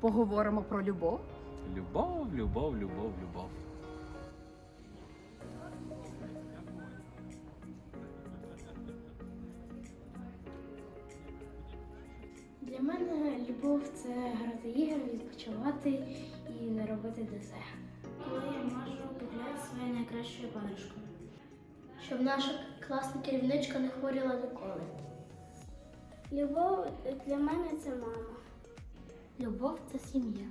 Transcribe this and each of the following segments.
поговоримо про любов. Любов, любов, любов, любов. Для мене любов це грати ігри, відпочивати і не робити ДЗ. Коли я можу погуляти своєю найкращою подружкою. Щоб наша класна керівничка не хворіла ніколи. Любов для мене це мама. Любов це сім'я.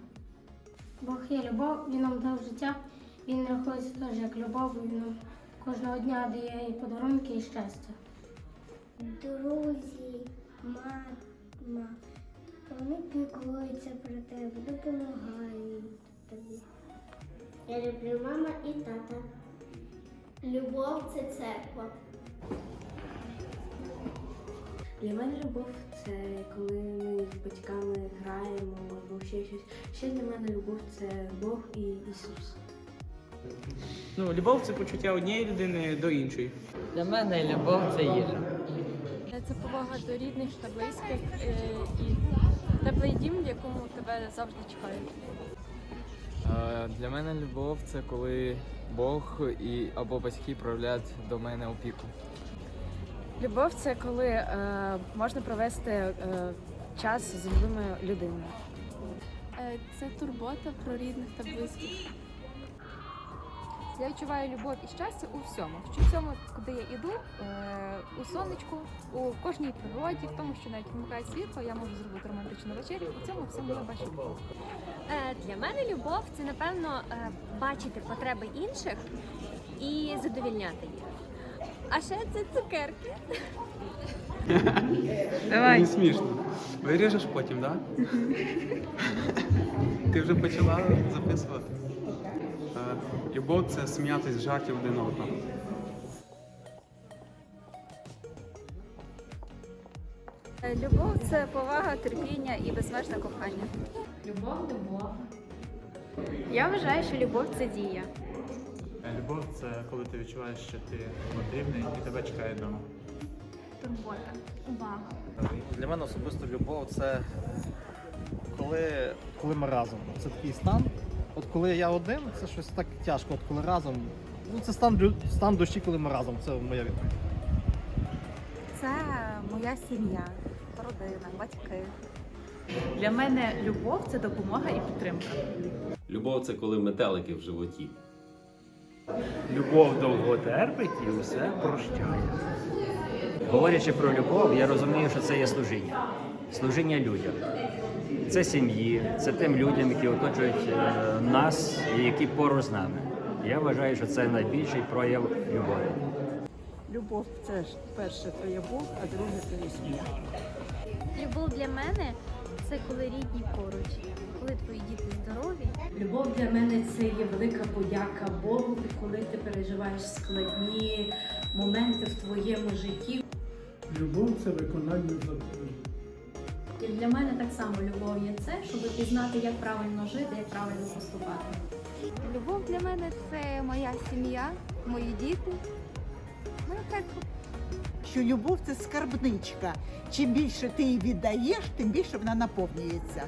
Бог є любов, він нам дав життя, він рахується теж як любов, він нам кожного дня дає і подарунки, і щастя. Друзі, мама, вони піклуються про тебе, допомагають тобі. Я люблю мама і тата. Любов це церква. Для мене любов це коли ще щось. Ще для мене любов це Бог і Ісус. Ну, любов це почуття однієї людини до іншої. Для мене любов це їжа. Це повага до рідних та близьких е, і теплий дім, в якому тебе завжди чекають. Е, Для мене любов це коли Бог і або батьки проявляють до мене опіку. Любов це коли е, можна провести е, час з любимою людиною. Е, Це турбота про рідних та близьких. Я відчуваю любов і щастя у всьому. В всьому, куди я йду, е, у сонечку, у кожній природі, в тому, що навіть вмикає світло, я можу зробити романтичну вечерю. У цьому всьому я бачу любов. Е, Для мене любов це напевно бачити потреби інших і задовільняти їх. А ще це цукерки. Не смішно. Виріжеш потім, так? Да? Ти вже почала записувати. Е, Любов це сміятись з жартів один одного. Е, Любов це повага, терпіння і безмежне кохання. Любов, любов. Я вважаю, що любов це дія. Любов це коли ти відчуваєш, що ти потрібний і тебе чекає вдома. Турбота, увага. Для мене особисто любов це коли, коли ми разом. Це такий стан. От коли я один, це щось так тяжко. От коли разом. Ну це стан, стан душі, коли ми разом. Це моя відповідь. Це моя сім'я, родина, батьки. Для мене любов це допомога і підтримка. Любов це коли метелики в животі. Любов довго терпить і усе прощає. Говорячи про любов, я розумію, що це є служіння. Служіння людям. Це сім'ї, це тим людям, які оточують е, нас і які поруч з нами. Я вважаю, що це найбільший прояв любові. Любов це перше то є Бог, а друге то є сім'я. Любов для мене це коли рідні поруч, коли твої діти здорові. Любов для мене це є велика подяка Богу, коли ти переживаєш складні моменти в твоєму житті. Любов це виконання закону. І для мене так само любов є це, щоб пізнати, як правильно жити, як правильно поступати. Любов для мене це моя сім'я, мої діти, моя церква. Що любов це скарбничка. Чим більше ти її віддаєш, тим більше вона наповнюється.